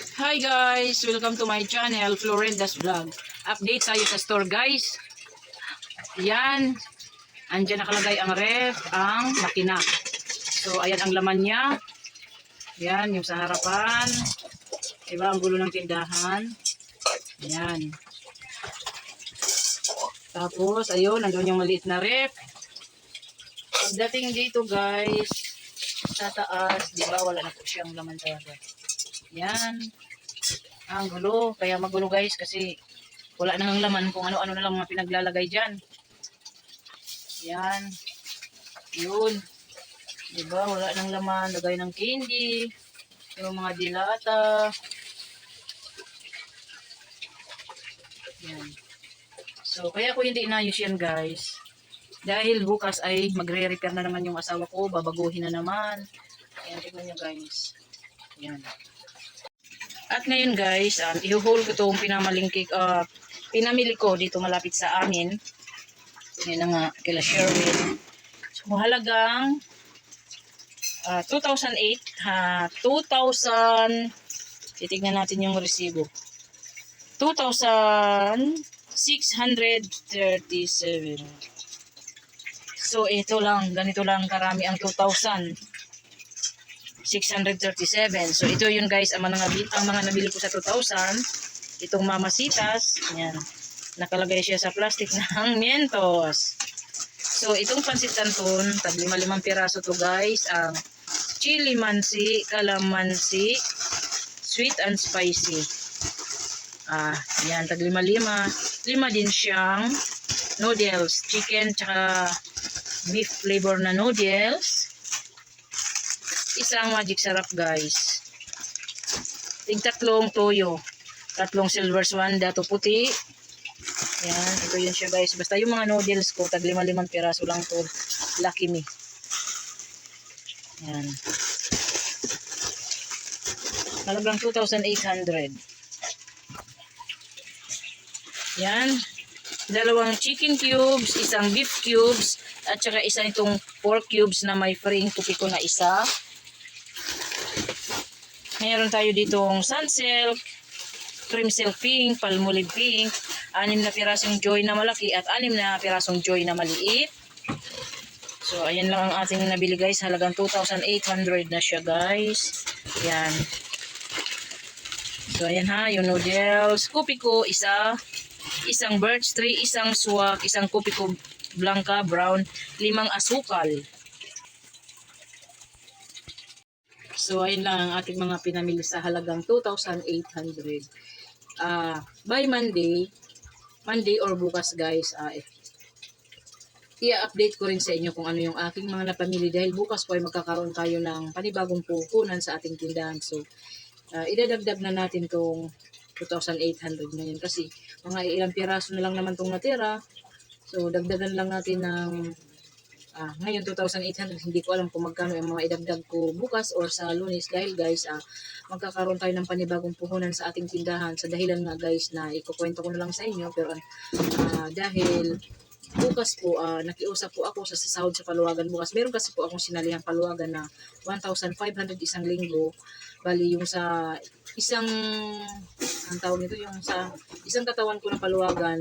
Hi guys! Welcome to my channel, Florenda's Vlog. Update tayo sa store guys. Yan. Andyan nakalagay ang ref, ang makina. So, ayan ang laman niya. Yan, yung sa harapan. Diba, ang gulo ng tindahan. Yan. Tapos, ayun, nandun yung maliit na ref. Pagdating dito guys, sa taas, di ba, wala na po siyang laman talaga. Yan. Ang gulo. Kaya magulo guys kasi wala nang laman kung ano-ano na lang mga pinaglalagay dyan. Yan. Yun. Diba? Wala nang laman. Lagay ng candy. Yung mga dilata. Yan. So, kaya ko hindi inayos yan guys. Dahil bukas ay magre-repair na naman yung asawa ko. Babaguhin na naman. Ayan, tignan nyo guys. Yan. At ngayon guys, um, i-haul ko itong pinamaling cake, uh, pinamili ko dito malapit sa amin. Yan na nga, kila Sherwin. So, halagang uh, 2008, ha, 2000, titignan natin yung resibo. 2,637. So, ito lang, ganito lang karami ang 2,000. 637. So ito yun guys, ang mga, ang mga nabili ko sa 2,000. Itong mamasitas, yan. Nakalagay siya sa plastic ng Mentos. So itong pansit canton, tag lima limang piraso to guys. Ang chili mansi, calamansi, sweet and spicy. Ah, yan, tag lima lima. Lima din siyang noodles, chicken, tsaka beef flavor na noodles isang magic sarap guys. Tig tatlong toyo. Tatlong silver swan dato puti. Yan, ito yun siya guys. Basta yung mga noodles ko, tag lima limang piraso lang to. Lucky me. Yan. Halagang 2,800. Yan. Dalawang chicken cubes, isang beef cubes, at saka isa itong pork cubes na may fring kupi ko na isa. Meron tayo ditong sunsilk, cream silk pink, palmolive pink, anim na pirasong joy na malaki at anim na pirasong joy na maliit. So, ayan lang ang ating nabili guys. Halagang 2,800 na siya guys. Yan. So, ayan ha, yung noodles. Kopi ko, isa. Isang birch tree, isang swak, isang kopi ko blanca, brown, limang asukal. So, ayun lang ang ating mga pinamili sa halagang 2,800. Ah, by Monday, Monday or bukas guys, ah, i-update ko rin sa inyo kung ano yung aking mga napamili dahil bukas po ay magkakaroon tayo ng panibagong puhunan sa ating tindahan. So, ah, idadagdag na natin tong 2,800 na yun kasi mga ilang piraso na lang naman tong natira. So, dagdagan lang natin ng Ah, ngayon 2,800 hindi ko alam kung magkano ang mga idagdag ko bukas or sa lunes. Dahil guys ah, magkakaroon tayo ng panibagong puhunan sa ating tindahan sa dahilan nga guys na ikukwento ko na lang sa inyo. Pero ah, dahil bukas po ah, nakiusap po ako sa sasahod sa paluwagan bukas. Meron kasi po akong sinalihang paluwagan na 1,500 isang linggo. Bali yung sa isang ang tawag nito yung sa isang katawan ko ng paluwagan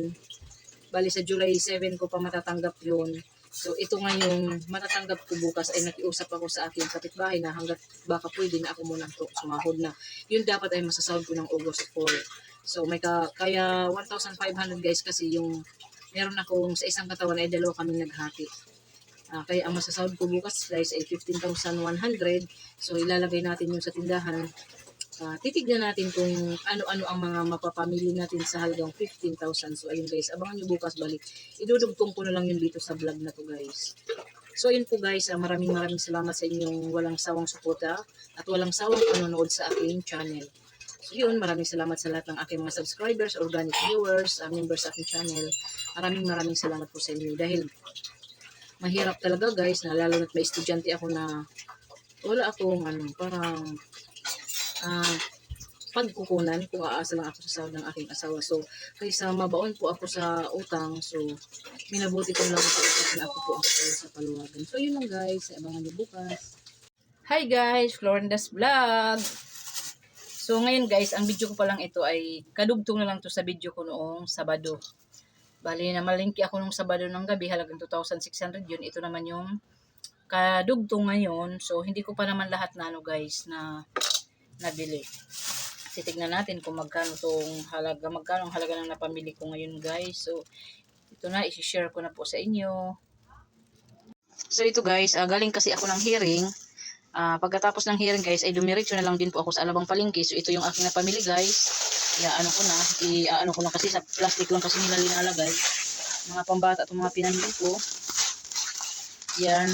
bali sa July 7 ko pa matatanggap yun So ito nga yung matatanggap ko bukas ay nakiusap ako sa aking kapitbahay na hanggat baka pwede na ako muna to sumahod na. Yun dapat ay masasahod ko ng August 4. So may ka, kaya 1,500 guys kasi yung meron akong sa isang katawan ay dalawa kami naghati. Ah, kaya ang masasahod ko bukas guys ay 15,100. So ilalagay natin yung sa tindahan Ah, titignan natin kung ano-ano ang mga mapapamili natin sa halagang 15,000. So, ayun guys, abangan nyo bukas balik. Idudugtong ko na lang yun dito sa vlog na to guys. So, ayun po guys, ah, maraming maraming salamat sa inyong walang sawang suporta at walang sawang panonood sa aking channel. So, yun, maraming salamat sa lahat ng aking mga subscribers, organic viewers, uh, members sa aking channel. Maraming maraming salamat po sa inyo dahil mahirap talaga guys na lalo na't may estudyante ako na wala akong ano, parang ah, pagkukunan kung aasa lang ako sa sahod ng aking asawa. So, kaysa mabaon po ako sa utang, so, minabuti ko lang po na ako po ang sa paluwagan. So, yun lang guys. Abangan niyo bukas. Hi guys! Florenda's Vlog! So ngayon guys, ang video ko pa lang ito ay kadugtong na lang to sa video ko noong Sabado. Bali na malingki ako nung Sabado ng gabi, halagang 2,600 yun. Ito naman yung kadugtong ngayon. So hindi ko pa naman lahat na ano guys na nabili. Titignan natin kung magkano tong halaga, magkano ang halaga ng napamili ko ngayon guys. So ito na, isi-share ko na po sa inyo. So ito guys, ah, galing kasi ako ng hearing. Ah, pagkatapos ng hearing guys, ay dumiretso na lang din po ako sa Alabang Palengke. So ito yung aking napamili guys. Ya ano ko na, i ano ko lang kasi sa plastic lang kasi nila linalagay. Mga pambata at mga pinamili ko. Yan.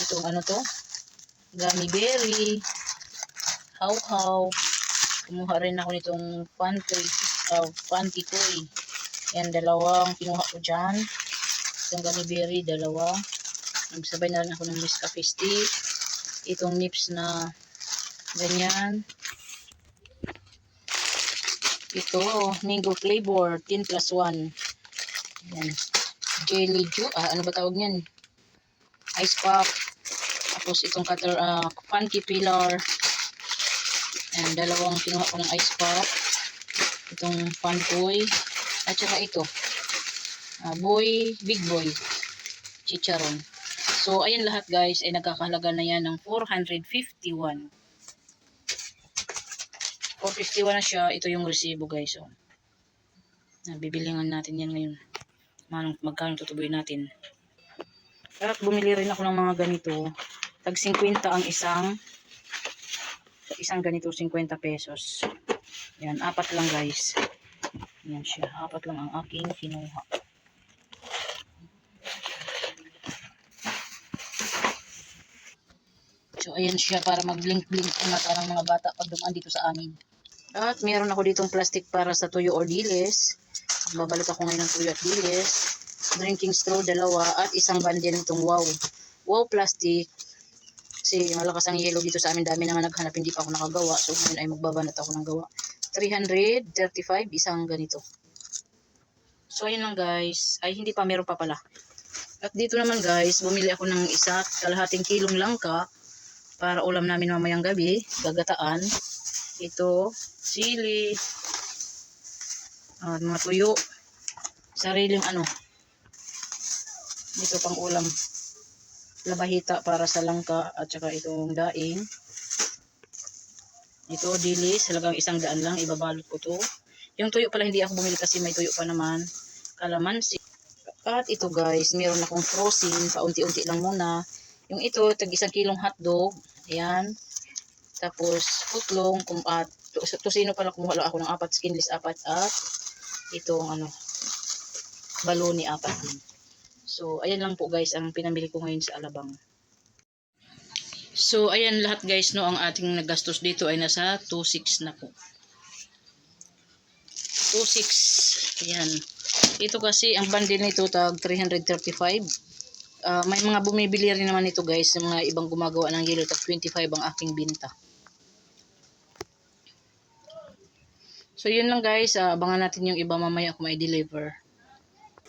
Itong ano to? Gummy berry. How-how. Kumuha rin ako nitong panty, uh, panty toy. Yan, dalawang kinuha ko dyan. Itong gummy dalawa. Nagsabay na rin ako ng Nescafe stick. Itong nips na ganyan. Ito, mango flavor, 10 plus 1. Yan. Jelly juice, ah, ano ba tawag niyan? Ice pop. Tapos itong cutter, ah, funky pillar. And dalawang kinuha ko ng ice pop. Itong fun toy. At saka ito. Ah, boy, big boy. Chicharon. So, ayan lahat guys, ay nagkakahalaga na yan ng 451. 451 na siya. Ito yung resibo guys. Oh. Nabibilingan natin yan ngayon. Manong magkano tutubuin natin. At bumili rin ako ng mga ganito. Tag 50 ang isang sa isang ganito 50 pesos. Yan, apat lang guys. Yan siya. Apat lang ang aking kinuha. So, ayan siya para mag-blink-blink ang mata mga bata pag dumaan dito sa amin. At meron ako ditong plastic para sa tuyo or dilis. Babalik ako ngayon ng tuyo at dilis. Drinking straw, dalawa. At isang bundle nitong wow. Wow plastic. Kasi malakas ang yellow dito sa amin. Dami naman naghanap, hindi pa ako nakagawa. So, ngayon ay magbabanat ako ng gawa. 335, isang ganito. So, ayun lang guys. Ay, hindi pa, meron pa pala. At dito naman guys, bumili ako ng isa kalahating kilong langka para ulam namin mamayang gabi, gagataan. Ito, sili, ah, mga tuyo, sariling ano, dito pang ulam, labahita para sa langka at saka itong daing. Ito, dilis, halagang isang daan lang, ibabalot ko to. Yung tuyo pala hindi ako bumili kasi may tuyo pa naman, kalamansi. At ito guys, meron akong frozen, paunti-unti lang muna. Yung ito, tag isang kilong hotdog. Ayan. Tapos, putlong, kum, at tus- tusino pala kumuha ako ng apat, skinless apat, at itong ano, baloni apat din. So, ayan lang po guys, ang pinamili ko ngayon sa Alabang. So, ayan lahat guys, no, ang ating nagastos dito ay nasa 2.6 na po. 2.6. Ayan. Ito kasi, ang bundle nito tag 335. Ah, may mga bumibili rin naman ito guys, sa mga ibang gumagawa ng yellow tag 25 ang aking binta. So yun lang guys, Ah, abangan natin yung iba mamaya kung may deliver.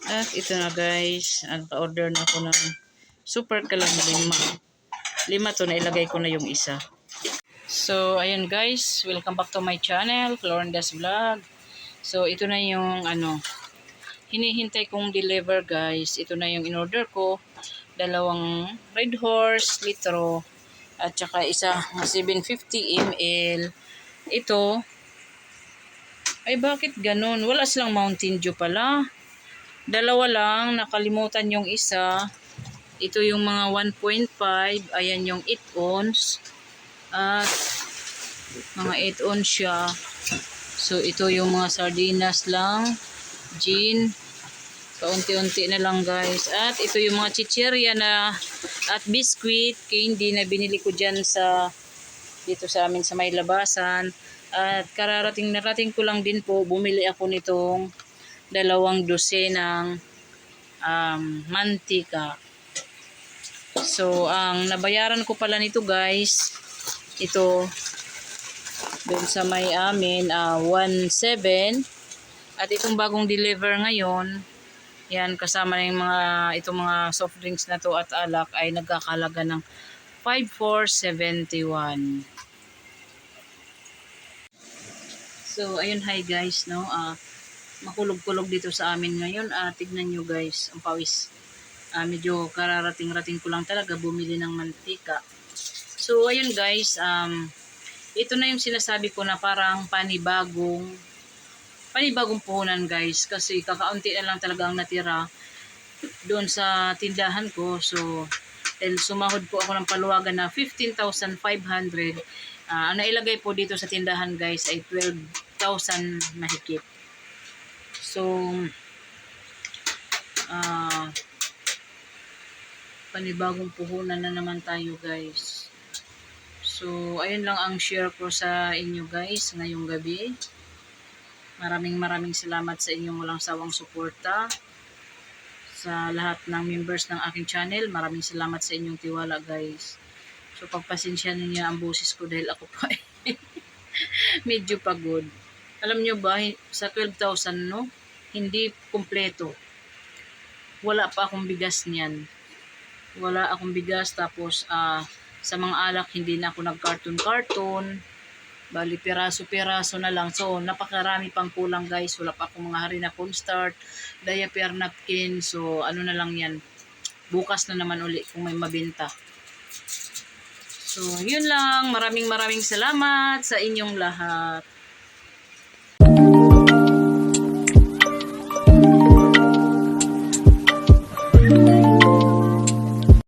At ito na guys, nagpa-order na ako ng super kalang lima. Lima to na ilagay ko na yung isa. So ayun guys, welcome back to my channel, Florenda's Vlog. So ito na yung ano, hinihintay kong deliver guys. Ito na yung in-order ko. Dalawang Red Horse, litro, at saka isa na 750 ml. Ito, ay bakit ganun? Wala silang Mountain Dew pala. Dalawa lang, nakalimutan yung isa. Ito yung mga 1.5, ayan yung 8 ounce. At mga 8 ounce siya. So ito yung mga sardinas lang, gin, kaunti-unti na lang guys. At ito yung mga chichirya na at biscuit, candy na binili ko dyan sa dito sa amin sa may labasan. At kararating narating ko lang din po, bumili ako nitong dalawang dosenang um, mantika. So, ang nabayaran ko pala nito guys, ito, doon sa may amin, ah 1.7. At itong bagong deliver ngayon, yan, kasama na yung mga, itong mga soft drinks na to at alak ay nagkakalaga ng 5,471. So, ayun, hi guys, no? Ah, makulog-kulog dito sa amin ngayon. Ah, tignan nyo guys, ang pawis. Ah, medyo kararating-rating ko lang talaga bumili ng mantika. So, ayun guys, um, ito na yung sinasabi ko na parang panibagong panibagong puhunan guys kasi kakaunti na lang talaga ang natira doon sa tindahan ko. So, dahil sumahod po ako ng paluwagan na 15,500 Ah, ang nailagay po dito sa tindahan guys ay 12,000 mahigit. So, ah, panibagong puhunan na naman tayo guys. So, ayun lang ang share ko sa inyo guys ngayong gabi. Maraming maraming salamat sa inyong walang sawang suporta. Sa lahat ng members ng aking channel, maraming salamat sa inyong tiwala guys. So pagpasensya ninyo ang boses ko dahil ako pa eh, medyo pagod. Alam nyo ba, sa 12,000 no, hindi kumpleto. Wala pa akong bigas niyan. Wala akong bigas tapos ah, sa mga alak hindi na ako nag-carton-carton. Bali, piraso-piraso na lang. So, napakarami pang kulang guys. Wala pa akong mga hari na cornstarch, diaper napkin. So, ano na lang yan. Bukas na naman uli kung may mabenta. So, yun lang. Maraming maraming salamat sa inyong lahat.